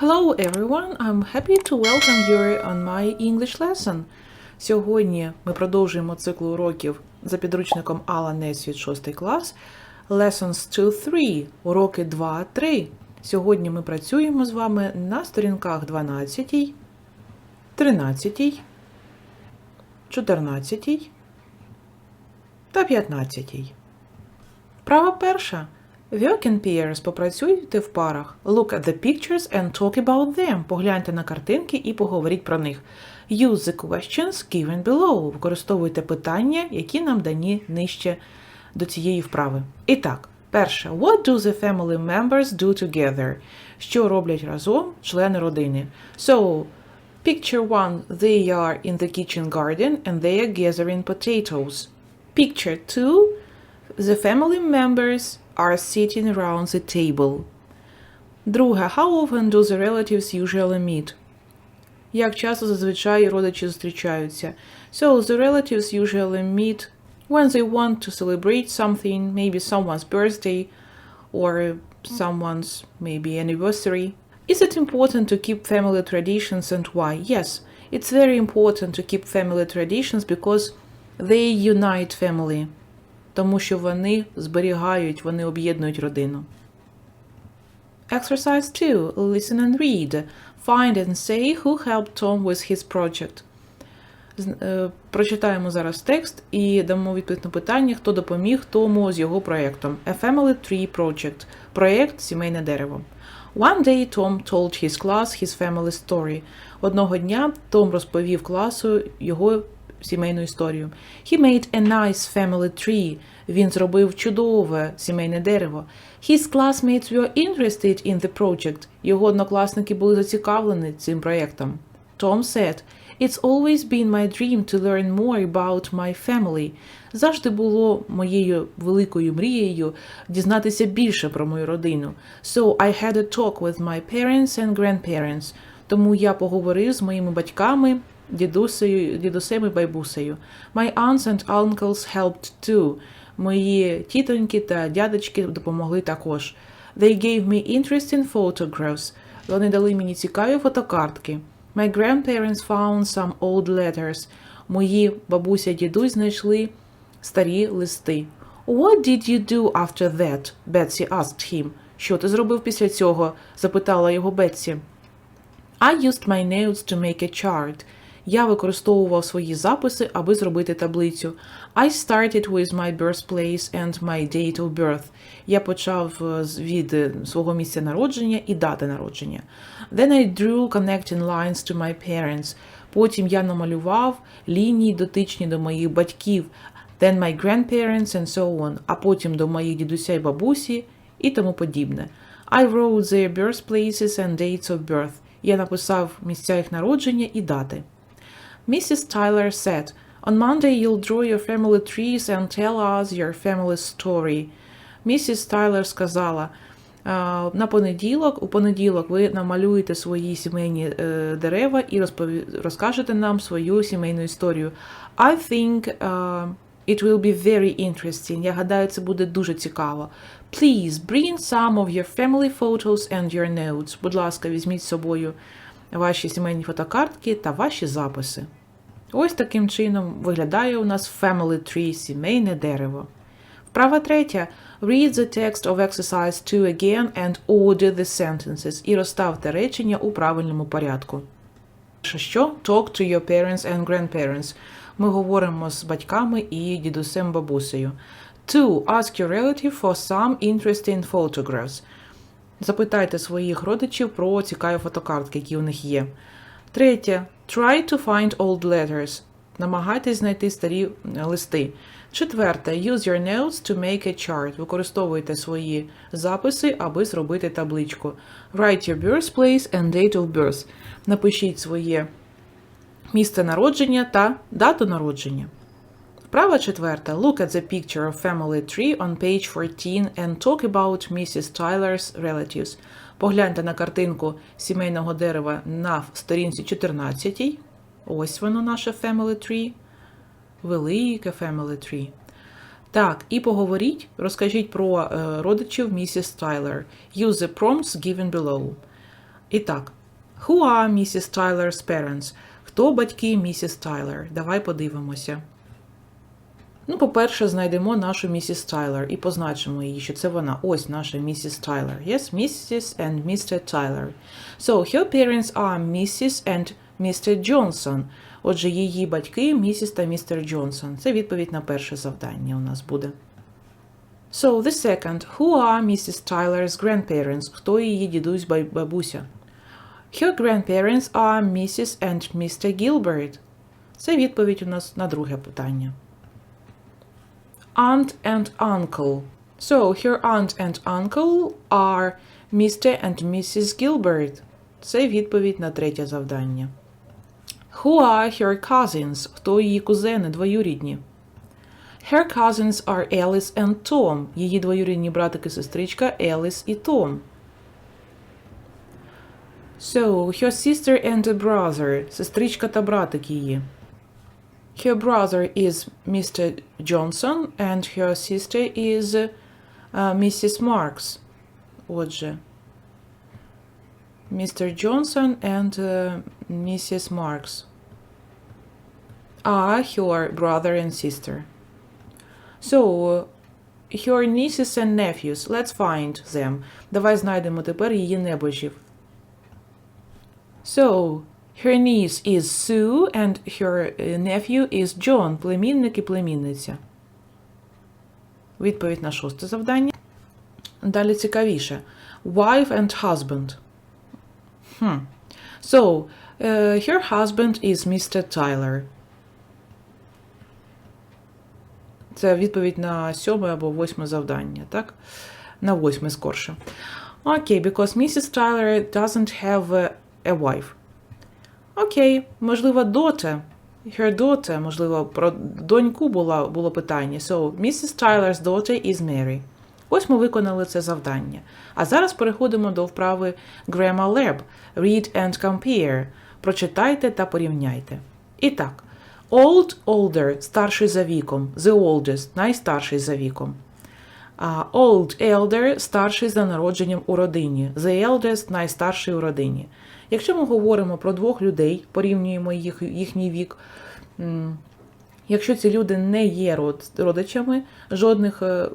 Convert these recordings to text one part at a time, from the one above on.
Hello everyone, I'm happy to welcome you on my English lesson. Сьогодні ми продовжуємо цикл уроків за підручником Алла Несвіт 6 клас Lessons 2-3, уроки 2-3. Сьогодні ми працюємо з вами на сторінках 12, 13, 14 та 15. Вправа перша. Work in pairs. Попрацюйте в парах. Look at the pictures and talk about them. Погляньте на картинки і поговоріть про них. Use the questions given below. Використовуйте питання, які нам дані нижче до цієї вправи. І так, перше. What do the family members do together? Що роблять разом члени родини? So, picture one. They are in the kitchen garden and they are gathering potatoes. Picture two. The family members are sitting around the table. Друге. How often do the relatives usually meet? Як часто зазвичай родичі зустрічаються? So, the relatives usually meet when they want to celebrate something, maybe someone's birthday or someone's maybe anniversary. Is it important to keep family traditions and why? Yes, it's very important to keep family traditions because they unite family Тому що вони зберігають, вони об'єднують родину. Exercise 2. Listen and read. Find and say who helped Tom with his project. Е, Прочитаємо зараз текст і дамо відповідь на питання, хто допоміг Тому з його проєктом. A Family Tree Project. Проєкт Сімейне дерево. One day Tom told his class his family story. Одного дня Том розповів класу його сімейну історію. He made a nice family tree. Він зробив чудове сімейне дерево. His classmates were interested in the project. Його однокласники були зацікавлені цим проєктом. Tom said, It's always been my dream to learn more about my family. Завжди було моєю великою мрією дізнатися більше про мою родину. So I had a talk with my parents and grandparents. Тому я поговорив з моїми батьками, дідусею, дідусем і байбусею. My aunts and uncles helped too. Мої тітоньки та дядечки допомогли також. They gave me interesting photographs. Вони дали мені цікаві фотокартки. My grandparents found some old letters. Мої бабуся дідусь знайшли старі листи. What did you do after that? Betsy asked him. Що ти зробив після цього? запитала його Бетсі. I used my notes to make a chart. Я використовував свої записи, аби зробити таблицю. I started with my birthplace and my date of birth. Я почав е, від е, свого місця народження і дати народження. Then I drew connecting lines to my parents. Потім я намалював лінії дотичні до моїх батьків. Then my grandparents and so on. А потім до моїх дідуся і бабусі і тому подібне. I wrote their birthplaces and dates of birth. Я написав місця їх народження і дати. Mrs. Tyler said, On Monday you'll draw your family trees and tell us your family story. Місіс Тайлер сказала, на понеділок, у понеділок ви намалюєте свої сімейні е, дерева і розпові... розкажете нам свою сімейну історію. I think uh, it will be very interesting. Я гадаю, це буде дуже цікаво. Please bring some of your family photos and your notes. Будь ласка, візьміть з собою ваші сімейні фотокартки та ваші записи. Ось таким чином виглядає у нас Family Tree – сімейне дерево. Вправа третя. Read the text of exercise 2 again and order the sentences. І розставте речення у правильному порядку. Що? Talk to your parents and grandparents. Ми говоримо з батьками і дідусем бабусею. 2. Ask your relative for some interesting photographs. Запитайте своїх родичів про цікаві фотокартки, які у них є. Третє. Try to find old letters. Намагайтесь знайти старі е, листи. Четверте. Use your notes to make a chart. Використовуйте свої записи, аби зробити табличку. Write your birthplace and date of birth. Напишіть своє місце народження та дату народження. Вправа четверта. Look at the picture of family tree on page 14 and talk about Mrs. Tyler's relatives. Погляньте на картинку сімейного дерева на сторінці 14. Ось воно наше family tree. Велике family tree. Так, і поговоріть, розкажіть про е, родичів місіс Тайлер. Use the prompts given below. І так, who are Mrs. Tyler's parents? Хто батьки місіс Тайлер? Давай подивимося. Ну, по-перше, знайдемо нашу місіс Тайлер і позначимо її, що це вона. Ось наша місіс Тайлер. Yes, Mrs. and Mr. Tyler. So, her parents are Mrs. and Mr. Johnson. Отже, її батьки місіс та містер Джонсон. Це відповідь на перше завдання у нас буде. So, the second. Who are Mrs. Tyler's grandparents? Хто її дідусь бабуся? Her grandparents are Mrs. and Mr. Gilbert. Це відповідь у нас на друге питання. Aunt and uncle. So, her aunt and uncle are Mr. and Mrs. Gilbert. Це відповідь на третє завдання. Who are her cousins? Хто її кузени, двоюрідні? Her cousins are Alice and Tom. Її двоюрідні братик і сестричка Alice і Tom. So, her sister and a brother. Сестричка та братик її. Her brother is Mr. Johnson and her sister is uh, Mrs. Marks. Отже. Mr. Johnson and uh, Mrs. Marks are her brother and sister. So, her nieces and nephews. Let's find them. Давай знайдемо тепер її небожів. So, her niece is Sue and her uh, nephew is John, племінник і племінниця. Відповідь на шосте завдання. Далі цікавіше. Wife and husband. Hmm. So, uh, her husband is Mr. Tyler. Це відповідь на сьоме або восьме завдання, так? На восьме скорше. Окей, because Mrs. Tyler doesn't have a wife. Окей, можливо, доте. Her daughter, можливо, про доньку було, було питання. So, Mrs. Tyler's daughter is Mary. Ось ми виконали це завдання. А зараз переходимо до вправи Grammar Lab. Read and compare. Прочитайте та порівняйте. І так. Old, older – старший за віком. The oldest – найстарший за віком. А Old elder – старший за народженням у родині. The eldest – найстарший у родині. Якщо ми говоримо про двох людей, порівнюємо їх, їхній вік, якщо ці люди не є родичами, жодних е,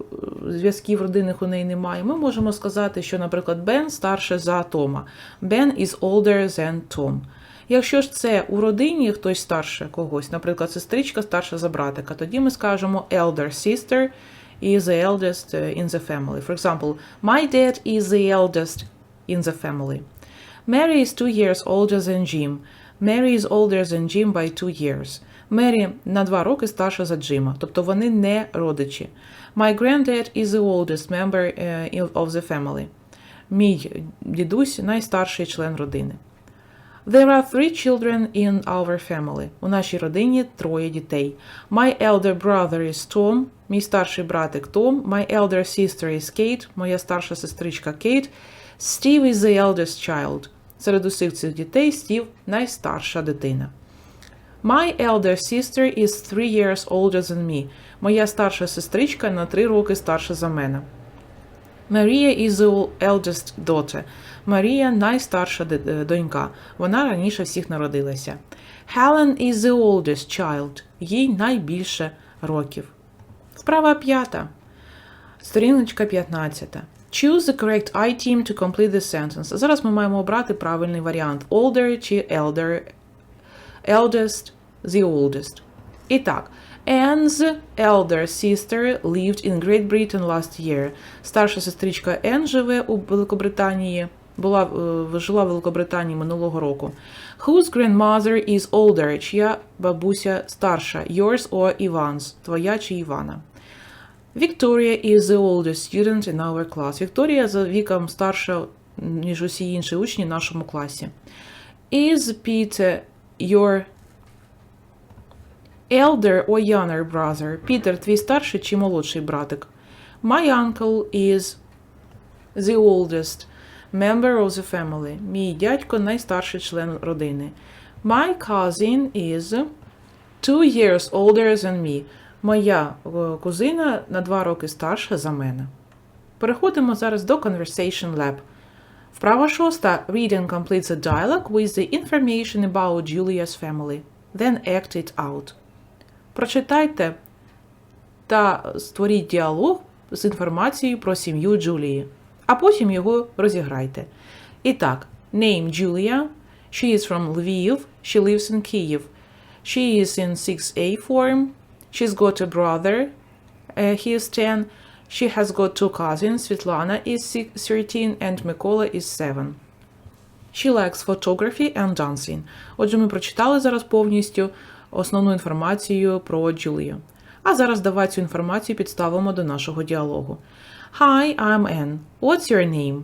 зв'язків родинних у неї немає, ми можемо сказати, що, наприклад, Бен старше за Тома. Ben is older than Tom. Якщо ж це у родині хтось старше когось, наприклад, сестричка старша за братика, тоді ми скажемо elder sister is the eldest in the family. For example, my dad is the eldest in the family. Mary is two years older than Jim. Mary is older than Jim by two years. Мері на два роки старша за Джима, тобто вони не родичі. My granddad is the oldest member uh, of the family. Мій дідусь найстарший член родини. There are three children in our family. У нашій родині троє дітей. My elder brother is Tom. Мій старший братик Том. My elder sister is Kate. Моя старша сестричка Кейт. Steve is the eldest child. Серед усіх цих дітей Стів найстарша дитина. My elder sister is three years older than me. Моя старша сестричка на три роки старша за мене. Maria is the eldest daughter. Марія найстарша е, донька. Вона раніше всіх народилася. Helen is the oldest child. Їй найбільше років. Вправа п'ята. Сторіночка 15. Choose the correct I-team to complete the sentence. Зараз ми маємо обрати правильний варіант. Older чи elder. Eldest, the oldest. І так. Anne's elder sister lived in Great Britain last year. Старша сестричка Енн живе у Великобританії. Була е, жила в Великобританії минулого року. Whose grandmother is older? Чия бабуся старша? Yours or Ivan's? Твоя чи Івана? Victoria is the oldest student in our class. Вікторія за віком старша, ніж усі інші учні в нашому класі. Is Peter your elder or younger brother? Пітер, твій старший чи молодший братик? My uncle is the oldest member of the family. Мій дядько найстарший член родини. My cousin is two years older than me. Моя е, кузина на два роки старша за мене. Переходимо зараз до Conversation Lab. Вправа шоста. Read and complete the dialogue with the information about Julia's family. Then act it out. Прочитайте та створіть діалог з інформацією про сім'ю Джулії, а потім його розіграйте. І так, name Julia. She is from Lviv. She lives in Kyiv. She is in 6A form. She's got a brother. Uh, he is 10. She has got two cousins. Svetlana is six- 13 and Mikola is 7. She likes photography and dancing. Отже, ми прочитали зараз повністю основну інформацію про Джулію. А зараз давай цю інформацію підставимо до нашого діалогу. Hi, I'm Anne. What's your name?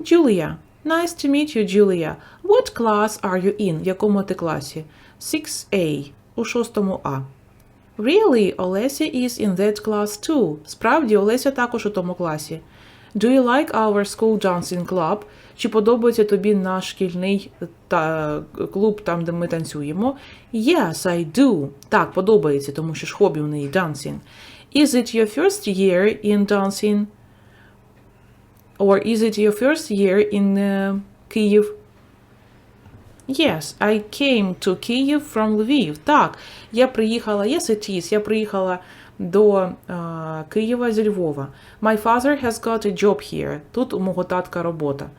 Julia. Nice to meet you, Julia. What class are you in? В якому ти класі? 6A. У шостому А. Really, Олеся is in that class too. Справді, Олеся також у тому класі. Do you like our school dancing club? Чи подобається тобі наш шкільний та, клуб, там, де ми танцюємо? Yes, I do. Так, подобається, тому що ж хобі у неї dancing. Is it your first year in dancing? Or is it your first year in uh, Kyiv? Yes, I came to Kyiv from Lviv. Так, я приїхала, yes it is, я приїхала до е, Києва зі Львова. My father has got a job here. Тут у мого татка робота.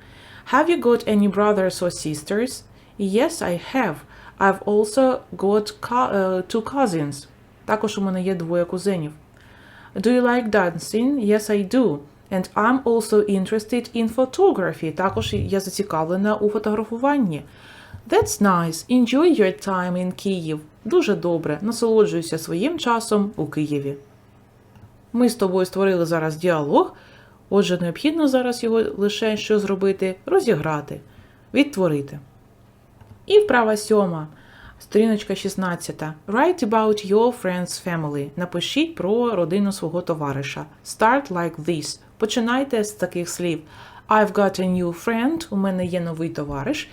Have you got any brothers or sisters? Yes, I have. I've also got е, two cousins. Також у мене є двоє кузенів. Do you like dancing? Yes, I do. And I'm also interested in photography. Також я зацікавлена у фотографуванні. That's nice. Enjoy your time in Kyiv. Дуже добре. Насолоджуйся своїм часом у Києві. Ми з тобою створили зараз діалог. Отже, необхідно зараз його лише що зробити? Розіграти, відтворити. І вправа сьома. Сторіночка 16. Write about your friend's family. Напишіть про родину свого товариша. Start like this. Починайте з таких слів. I've got a new friend. У мене є новий товариш.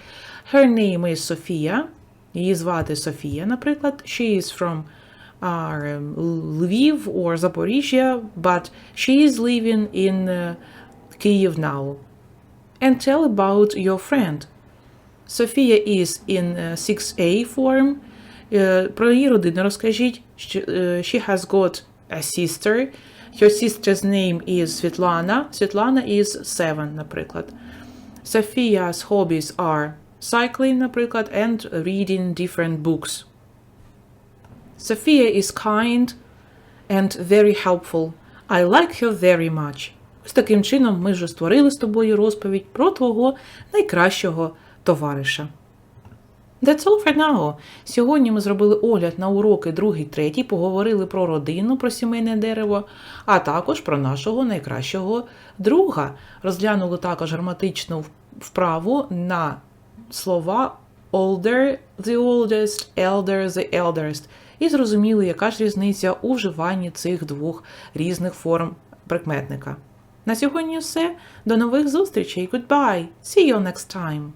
Her name is Софія. Її звати Софія, наприклад. She is from uh, Lviv or Zaporizhia, but she is living in uh, Kyiv now. And tell about your friend. Софія is in uh, 6A form. Е, Про її родину розкажіть. Що, е, She has got a sister. Her sister's name is Світлана. Світлана is 7, наприклад. Sophia's hobbies are cycling, наприклад, and reading different books. Sophia is kind and very helpful. I like her very much. Ось таким чином ми вже створили з тобою розповідь про твого найкращого товариша. That's all for now. Сьогодні ми зробили огляд на уроки 2 3, поговорили про родину, про сімейне дерево, а також про нашого найкращого друга. Розглянули також граматичну вправу на слова older, the oldest, elder, the eldest. І зрозуміли, яка ж різниця у вживанні цих двох різних форм прикметника. На сьогодні все. До нових зустрічей. Goodbye. See you next time.